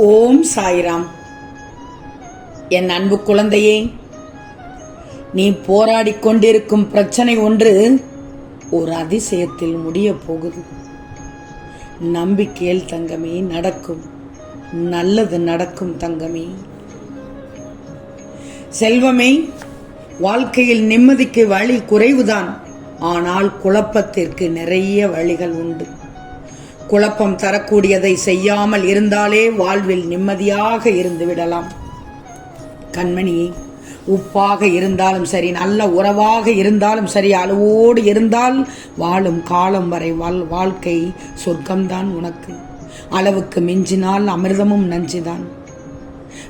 ஓம் சாய்ராம். என் அன்பு குழந்தையே நீ போராடிக் கொண்டிருக்கும் பிரச்சனை ஒன்று ஒரு அதிசயத்தில் முடியப் போகுது. நம்பிக்கையில் தங்கமே நடக்கும் நல்லது நடக்கும் தங்கமே. செல்வமே வாழ்க்கையில் நிம்மதிக்கு வழி குறைவுதான் ஆனால் குழப்பத்திற்கு நிறைய வழிகள் உண்டு. குழப்பம் தரக்கூடியதை செய்யாமல் இருந்தாலே வாழ்வில் நிம்மதியாக இருந்து விடலாம். கண்மணி உப்பாக இருந்தாலும் சரி நல்ல உறவாக இருந்தாலும் சரி அளவோடு இருந்தால் வாழும் காலம் வரை வாழ் வாழ்க்கை சொர்க்கம்தான் உனக்கு. அளவுக்கு மிஞ்சினால் அமிர்தமும் நஞ்சுதான்.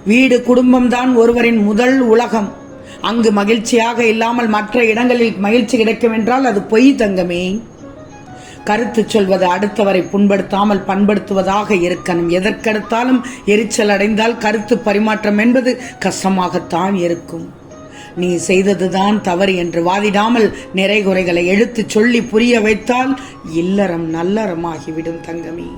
வீடு குடும்பம்தான் ஒருவரின் முதல் உலகம். அங்கு மகிழ்ச்சியாக இல்லாமல் மற்ற இடங்களில் மகிழ்ச்சி கிடைக்கும் என்றால் அது பொய் தங்கமே. கருத்து சொல்வது அடுத்தவரை புண்படுத்தாமல் பண்படுத்துவதாக இருக்கணும். எதற்கெடுத்தாலும் எரிச்சல் அடைந்தால் கருத்து பரிமாற்றம் என்பது கஷ்டமாகத்தான் இருக்கும். நீ செய்ததுதான் தவறு என்று வாதிடாமல் நிறை குறைகளை சொல்லி புரிய வைத்தால் இல்லறம் நல்லறமாகிவிடும் தங்கமே.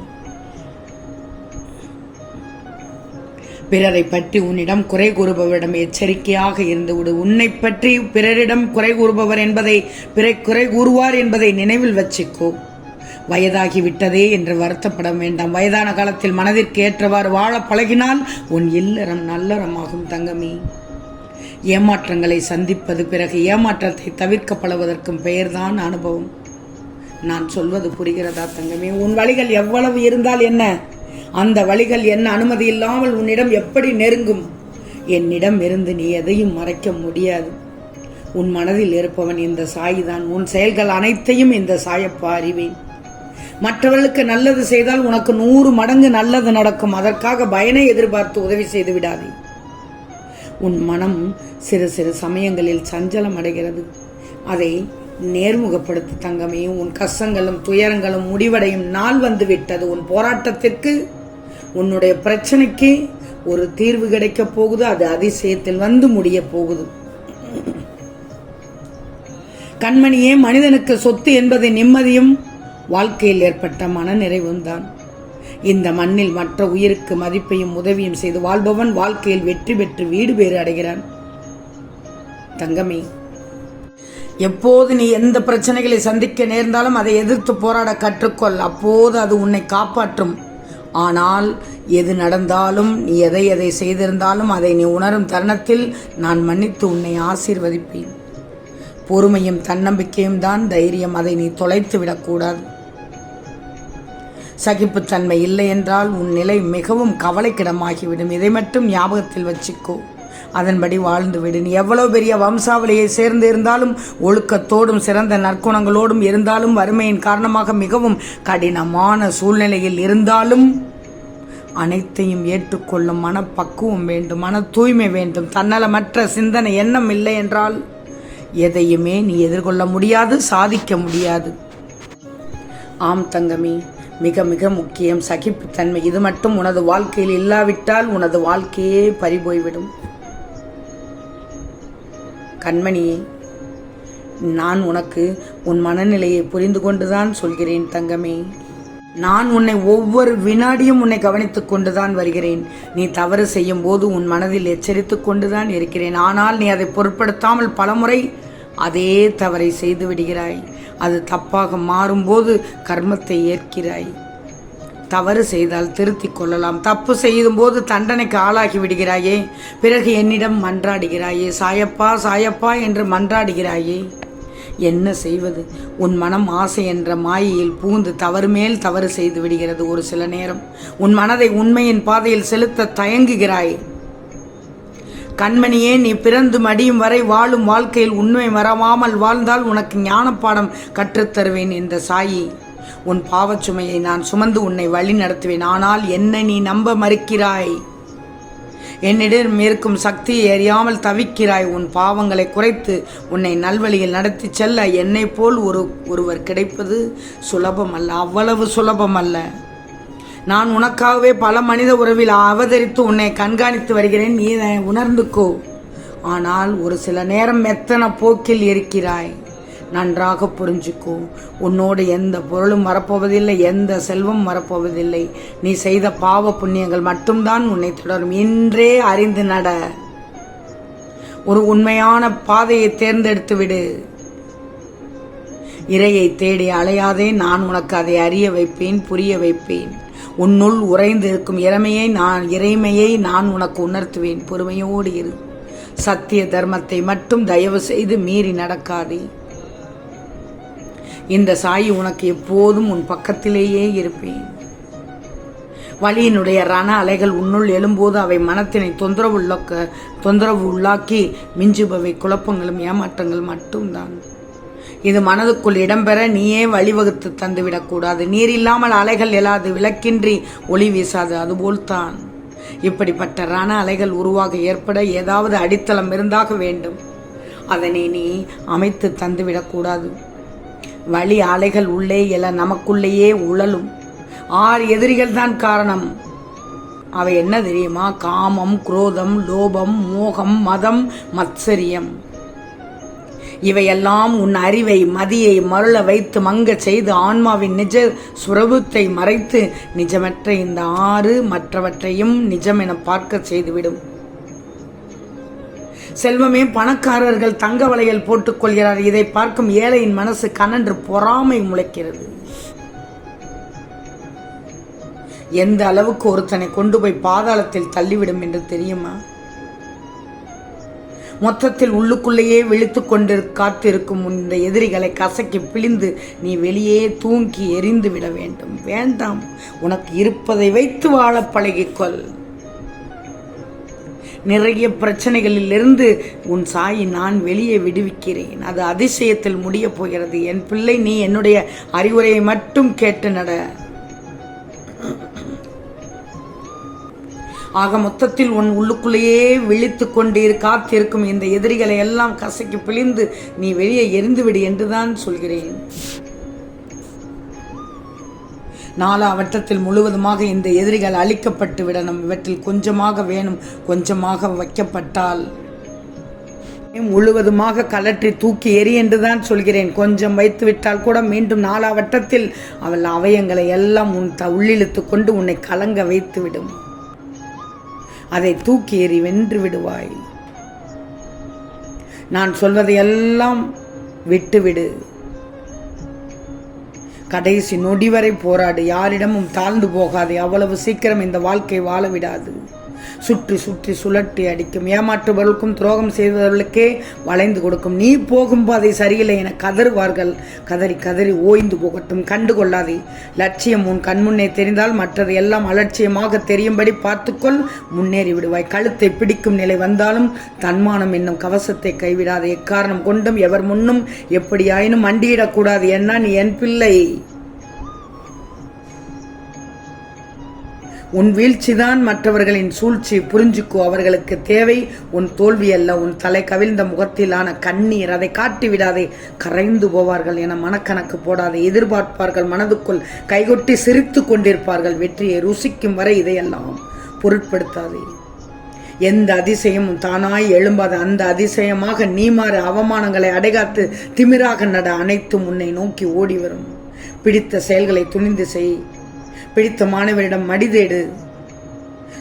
பிறரை பற்றி உன்னிடம் குறை கூறுபவரிடம் எச்சரிக்கையாக இருந்து விடு. உன்னை பற்றி பிறரிடம் குறை கூறுபவர் என்பதை பிற குறை கூறுவார் என்பதை நினைவில் வச்சுக்கோ. வயதாகி விட்டதே என்று வருத்தப்பட வேண்டாம். வயதான காலத்தில் மனதிற்கு ஏற்றவாறு வாழ பழகினால் உன் இல்லறம் நல்லறமாகும் தங்கமே. ஏமாற்றங்களை சந்திப்பது பிறகு ஏமாற்றத்தை தவிர்க்கப்படுவதற்கும் பெயர்தான் அனுபவம். நான் சொல்வது புரிகிறதா தங்கமே? உன் வழிகள் எவ்வளவு இருந்தால் என்ன? அந்த வழிகள் என்ன? அனுமதி இல்லாமல் உன்னிடம் எப்படி நெருங்கும்? என்னிடம் இருந்து நீ எதையும் மறைக்க முடியாது. உன் மனதில் இருப்பவன் இந்த சாய்தான். உன் செயல்கள் அனைத்தையும் இந்த சாயப்பா அறிவேன். மற்றவர்களுக்கு நல்லது செய்தால் உனக்கு நூறு மடங்கு நல்லது நடக்கும். அதற்காக பயனை எதிர்பார்த்து உதவி செய்து விடாதே. உன் மனம் சிறு சிறு சமயங்களில் சஞ்சலம் அடைகிறது. அதை நேர்முகப்படுத்து தங்கமே. உன் கஷ்டங்களும் துயரங்களும் முடிவடையும் நாள் வந்து விட்டது. உன் போராட்டத்திற்கு உன்னுடைய பிரச்சனைக்கு ஒரு தீர்வு கிடைக்கப் போகுது. அது அதிசயத்தில் வந்து முடிய போகுது. கண்மணியே மனிதனுக்கு சொத்து என்பது நிம்மதியும் வாழ்க்கையில் ஏற்பட்ட மனநிறைவும் தான் இந்த மண்ணில் மற்ற உயிருக்கு மதிப்பையும் உதவியும் செய்து வாழ்பவன் வாழ்க்கையில் வெற்றி பெற்று வீடு பேறு அடைகிறான். தங்கமே எப்போது நீ எந்த பிரச்சனைகளை சந்திக்க நேர்ந்தாலும் அதை எதிர்த்து போராட கற்றுக்கொள். அப்போது அது உன்னை காப்பாற்றும். ஆனால் எது நடந்தாலும் நீ எதை எதை செய்திருந்தாலும் அதை நீ உணரும் தருணத்தில் நான் மன்னித்து உன்னை ஆசீர்வதிப்பேன். பொறுமையும் தன்னம்பிக்கையும் தான் தைரியம் அதை நீ தொலைத்து விடக்கூடாது சகிப்புத்தன்மை இல்லை என்றால் உன் நிலை மிகவும் கவலைக்கிடமாகிவிடும். இதை மட்டும் ஞாபகத்தில் வச்சுக்கோ. அதன்படி வாழ்ந்துவிடு. நீ எவ்வளவு பெரிய வம்சாவளியை சேர்ந்து இருந்தாலும் ஒழுக்கத்தோடும் சிறந்த நற்குணங்களோடும் இருந்தாலும் வறுமையின் காரணமாக மிகவும் கடினமான சூழ்நிலையில் இருந்தாலும் அனைத்தையும் ஏற்றுக்கொள்ளும் மனப்பக்குவம் வேண்டும் மன தூய்மை வேண்டும். தன்னலமற்ற சிந்தனை எண்ணம் இல்லை என்றால் எதையுமே நீ எதிர்கொள்ள முடியாது சாதிக்க முடியாது. ஆம் தங்கமே. மிக மிக முக்கியம். சகிப்புத்தன்மை. இது மட்டும் உனது வாழ்க்கையில் இல்லாவிட்டால் உனது வாழ்க்கையே பறிபோய்விடும். கண்மணியே நான் உனக்கு உன் மனநிலையை புரிந்து கொண்டுதான் சொல்கிறேன் தங்கமே. நான் உன்னை ஒவ்வொரு வினாடியும் உன்னை கவனித்துக் கொண்டுதான் வருகிறேன். நீ தவறு செய்யும் போது உன் மனதில் எச்சரித்துக் கொண்டுதான் இருக்கிறேன். ஆனால் நீ அதை பொருட்படுத்தாமல் பலமுறை அதே தவறை செய்து விடுகிறாய். அது தப்பாக மாறும்போது கர்மத்தை ஏற்கிறாய். தவறு செய்தால் திருத்திக் கொள்ளலாம். தப்பு செய்யும் போது தண்டனைக்கு ஆளாகி விடுகிறாயே. பிறகு என்னிடம் மன்றாடுகிறாயே. சாயப்பா சாயப்பா என்று மன்றாடுகிறாயே. என்ன செய்வது? உன் மனம் ஆசை என்ற மாயையில் பூந்து தவறு மேல் தவறு செய்து விடுகிறது ஒரு சில நேரம். உன் மனதை உண்மையின் பாதையில் செலுத்த தயங்குகிறாய். கண்மணியே நீ பிறந்து மடியும் வரை வாழும் வாழ்க்கையில் உண்மை மறவாமல் வாழ்ந்தால் உனக்கு ஞானப்பாடம் கற்றுத்தருவேன் என்ற சாயி. உன் பாவச்சுமையை நான் சுமந்து உன்னை வழி நடத்துவேன். ஆனால் என்னை நீ நம்ப மறுக்கிறாய். என்னிடம் இருக்கும் சக்தியை அறியாமல் தவிக்கிறாய். உன் பாவங்களை குறைத்து உன்னை நல்வழியில் நடத்தி செல்ல என்னை போல் ஒரு ஒருவர் கிடைப்பது சுலபம் அல்ல அவ்வளவு சுலபம் அல்ல நான் உனக்காகவே பல மனித உறவில் அவதரித்து உன்னை கண்காணித்து வருகிறேன். நீ உணர்ந்துக்கோ. ஆனால் ஒரு சில நேரம் மெத்தன போக்கில் இருக்கிறாய்? நன்றாக புரிஞ்சுக்கோ. உன்னோடு எந்த பொருளும் வரப்போவதில்லை எந்த செல்வம் வரப்போவதில்லை. நீ செய்த பாவ புண்ணியங்கள் மட்டும்தான் உன்னை தொடரும். இன்றே அறிந்து நட. ஒரு உண்மையான பாதையை தேர்ந்தெடுத்து விடு. இறையை தேடி அலையாதே நான் உனக்கு அதை அறிய வைப்பேன் புரிய வைப்பேன். உன்னுள் உறைந்து இருக்கும் இறமையை நான் இறைமையை நான் உனக்கு உணர்த்துவேன். பொறுமையோடு இரு. சத்திய தர்மத்தை மட்டும் தயவு செய்து மீறி நடக்காதே. இந்த சாயி உனக்கு எப்போதும் உன் பக்கத்திலேயே இருப்பேன். வழியினுடைய ரண அலைகள் உன்னுள் எழும்போது அவை மனத்தினை தொந்தரவு தொந்தரவு உள்ளாக்கி மிஞ்சுபவை குழப்பங்களும் ஏமாற்றங்கள் மட்டும்தான். இது மனதுக்குள் இடம்பெற நீயே வழிவகுத்து தந்துவிடக்கூடாது நீர் இல்லாமல் அலைகள் எழாது விளக்கின்றி ஒளி வீசாது அதுபோல்தான். இப்படிப்பட்ட ரண அலைகள் உருவாக ஏற்பட ஏதாவது அடித்தளம் இருந்தாக வேண்டும். அதனை நீ அமைத்து தந்துவிடக்கூடாது வழி அலைகள் உள்ளே எழ நமக்குள்ளேயே உழலும். ஆறு எதிரிகள் தான் காரணம். அவை என்ன தெரியுமா? காமம் குரோதம் லோபம் மோகம் மதம் மத்சரியம். இவையெல்லாம் உன் அறிவை மதியை மருள வைத்து மங்கச் செய்து ஆன்மாவின் நிஜ சுரபுத்தை மறைத்து நிஜமற்ற இந்த ஆறு மற்றவற்றையும் நிஜம் என பார்க்க செய்துவிடும். செல்வமே பணக்காரர்கள் தங்க வளையல் போட்டுக் கொள்கிறார். இதை பார்க்கும் ஏழையின் மனசு கனன்று பொறாமை முளைக்கிறது. எந்த அளவுக்கு ஒருத்தனை கொண்டு போய் பாதாளத்தில் தள்ளிவிடும் என்று தெரியுமா? மொத்தத்தில் உள்ளுக்குள்ளேயே விழித்து கொண்டு காத்திருக்கும் இந்த எதிரிகளை கசக்கி பிழிந்து நீ வெளியே தூங்கி எரிந்து விட வேண்டும். வேண்டாம். உனக்கு இருப்பதை வைத்து வாழ பழகிக்கொள். நிறைய பிரச்சனைகளிலிருந்து உன் சாயை நான் வெளியே விடுவிக்கிறேன். அது அதிசயத்தில் முடியப் போகிறது. என் பிள்ளை நீ என்னுடைய அறிவுரையை மட்டும் கேட்டு நட. ஆக மொத்தத்தில் உன் உள்ளுக்குள்ளேயே விழித்து கொண்டீர் காத்திருக்கும் இந்த எதிரிகளை எல்லாம் கசக்கி பிழிந்து நீ வெளியே எரிந்துவிடு என்றுதான் சொல்கிறேன். நாலா வட்டத்தில் முழுவதுமாக இந்த எதிரிகள் அழிக்கப்பட்டு விடணும். இவற்றில் கொஞ்சமாக வேணும் கொஞ்சமாக வைக்கப்பட்டால். முழுவதுமாக கலற்றி தூக்கி எரி என்றுதான் சொல்கிறேன். கொஞ்சம் வைத்து விட்டால் கூட மீண்டும் நாலா வட்டத்தில் அவள் அவயங்களை எல்லாம் உன் த உள்ளிழுத்து கொண்டு உன்னை கலங்க வைத்துவிடும். அதை தூக்கி எறி வென்று விடுவாய். நான் சொல்வதையெல்லாம் விட்டுவிடு. கடைசி நொடி வரை போராடு. யாரிடமும் தாழ்ந்து போகாது. அவ்வளவு சீக்கிரம் இந்த வாழ்க்கை வாழ விடாது. சுற்றி சுற்றி சுழற்றி அடிக்கும். ஏமாற்றுபவர்களுக்கும் துரோகம் செய்தவர்களுக்கே வளைந்து கொடுக்கும். நீ போகும் பாதை சரியில்லை என கதறுவார்கள். கதறி கதறி ஓய்ந்து போகட்டும். கண்டு கொள்ளாதே. லட்சியம் உன் கண்முன்னே தெரிந்தால் மற்றது எல்லாம் அலட்சியமாக தெரியும்படி பார்த்துக்கொள். முன்னேறி விடுவாய். கழுத்தை பிடிக்கும் நிலை வந்தாலும் தன்மானம் என்னும் கவசத்தை கைவிடாது. எக்காரணம் கொண்டும் எவர் முன்னும் எப்படியாயினும் மண்டியிடக்கூடாது. என்ன நீ என் பிள்ளை? உன் வீழ்ச்சிதான் மற்றவர்களின் சூழ்ச்சி புரிஞ்சுக்கோ அவர்களுக்கு தேவை. உன் தோல்வி அல்ல உன் தலை கவிழ்ந்த முகத்திலான கண்ணீர். அதை காட்டி விடாதே கரைந்து போவார்கள் என மனக்கணக்கு போடாதே. எதிர்பார்ப்பார்கள் மனதுக்குள் கைகொட்டி சிரித்து கொண்டிருப்பார்கள். வெற்றியை ருசிக்கும் வரை இதையெல்லாம் பொருட்படுத்தாதே. எந்த அதிசயமும் தானாய் எழும்பாத அந்த அதிசயமாக நீ மாறு அவமானங்களை அடைகாத்து திமிராக நட அனைத்தும் உன்னை நோக்கி ஓடி வரும் பிடித்த செயல்களை துணிந்து செய். பிடித்த மாணவரிடம் மடிதேடு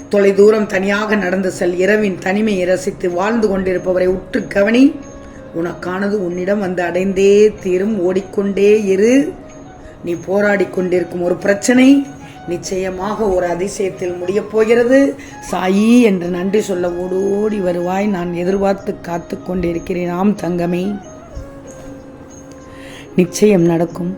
தொலை தூரம் தனியாக நடந்து செல். இரவின் தனிமையை ரசித்து வாழ்ந்து கொண்டிருப்பவரை உற்று கவனி. உனக்கானது உன்னிடம் வந்து அடைந்தே தீரும். ஓடிக்கொண்டே இரு. நீ போராடி கொண்டிருக்கும் ஒரு பிரச்சனை நிச்சயமாக ஒரு அதிசயத்தில் முடியப் போகிறது. சாயி என்று நன்றி சொல்ல ஓடோடி வருவாய். நான் எதிர்பார்த்து காத்து கொண்டிருக்கிறேன். ஆம் தங்கமே. நிச்சயம் நடக்கும்.